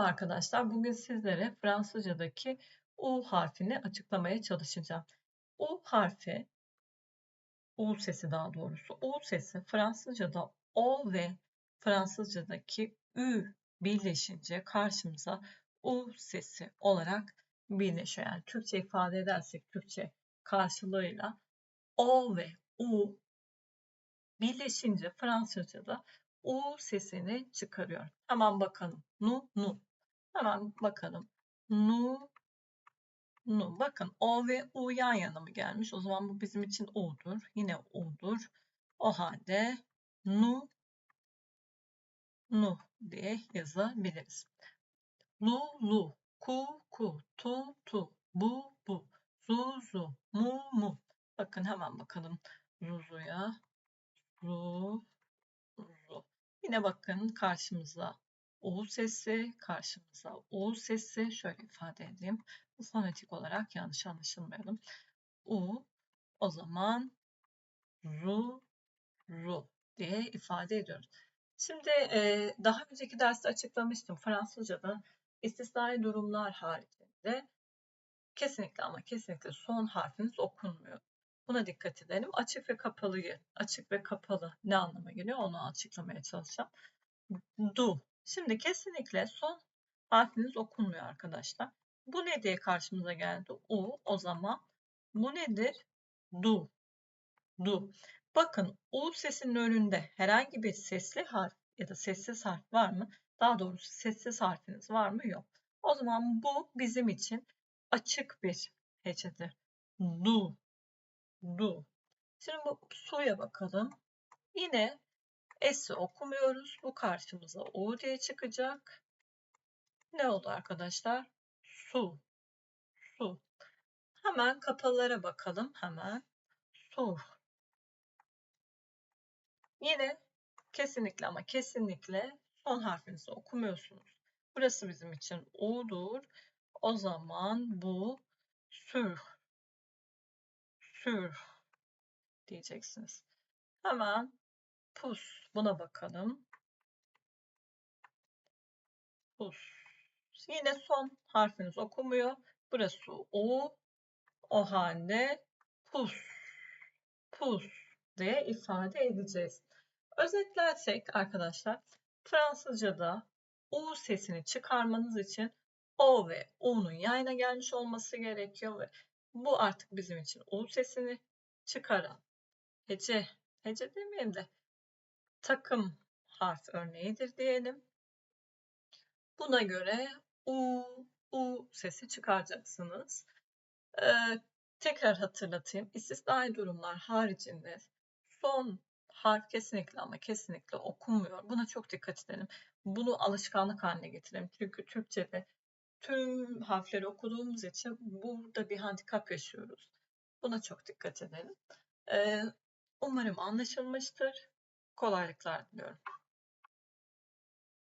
Merhaba arkadaşlar. Bugün sizlere Fransızcadaki U harfini açıklamaya çalışacağım. U harfi, U sesi daha doğrusu. U sesi Fransızcada O ve Fransızcadaki Ü birleşince karşımıza U sesi olarak birleşiyor. Yani Türkçe ifade edersek Türkçe karşılığıyla O ve U birleşince Fransızcada U sesini çıkarıyor. Hemen bakalım. Nu, nu. Hemen bakalım. Nu, nu. Bakın O ve U yan yana mı gelmiş? O zaman bu bizim için U'dur. Yine U'dur. O halde nu, nu diye yazabiliriz. Lu, lu. Ku, ku. Tu, tu. Bu, bu. Zu, zu. Mu, mu. Bakın hemen bakalım. Zuzu'ya. Zu, zu. Yine bakın karşımıza U sesi, karşımıza U sesi. Şöyle ifade edeyim. Bu fonetik olarak yanlış anlaşılmayalım. U o zaman ru, ru diye ifade ediyoruz. Şimdi e, daha önceki derste açıklamıştım. Fransızca'da istisnai durumlar haricinde kesinlikle ama kesinlikle son harfiniz okunmuyor. Buna dikkat edelim. Açık ve kapalıyı, açık ve kapalı ne anlama geliyor onu açıklamaya çalışacağım. Du. Şimdi kesinlikle son harfiniz okunmuyor arkadaşlar. Bu ne diye karşımıza geldi? U. O zaman bu nedir? Du. Du. Bakın U sesinin önünde herhangi bir sesli harf ya da sessiz harf var mı? Daha doğrusu sessiz harfiniz var mı? Yok. O zaman bu bizim için açık bir hecedir. Du du. Şimdi bu suya bakalım. Yine S'i okumuyoruz. Bu karşımıza U diye çıkacak. Ne oldu arkadaşlar? Su. Su. Hemen kapalılara bakalım. Hemen. Su. Yine kesinlikle ama kesinlikle son harfinizi okumuyorsunuz. Burası bizim için U'dur. O zaman bu sür sür diyeceksiniz. Hemen pus buna bakalım. Pus. Yine son harfiniz okumuyor. Burası U. O halde pus. Pus diye ifade edeceğiz. Özetlersek arkadaşlar Fransızca'da U sesini çıkarmanız için O ve U'nun yayına gelmiş olması gerekiyor ve bu artık bizim için U sesini çıkaran hece, hece demeyeyim de takım harf örneğidir diyelim. Buna göre U, U sesi çıkaracaksınız. Ee, tekrar hatırlatayım. İstisnai durumlar haricinde son harf kesinlikle ama kesinlikle okunmuyor. Buna çok dikkat edelim. Bunu alışkanlık haline getirelim. Çünkü Türkçe'de tüm harfleri okuduğumuz için burada bir handikap yaşıyoruz. Buna çok dikkat edelim. Ee, umarım anlaşılmıştır. Kolaylıklar diliyorum.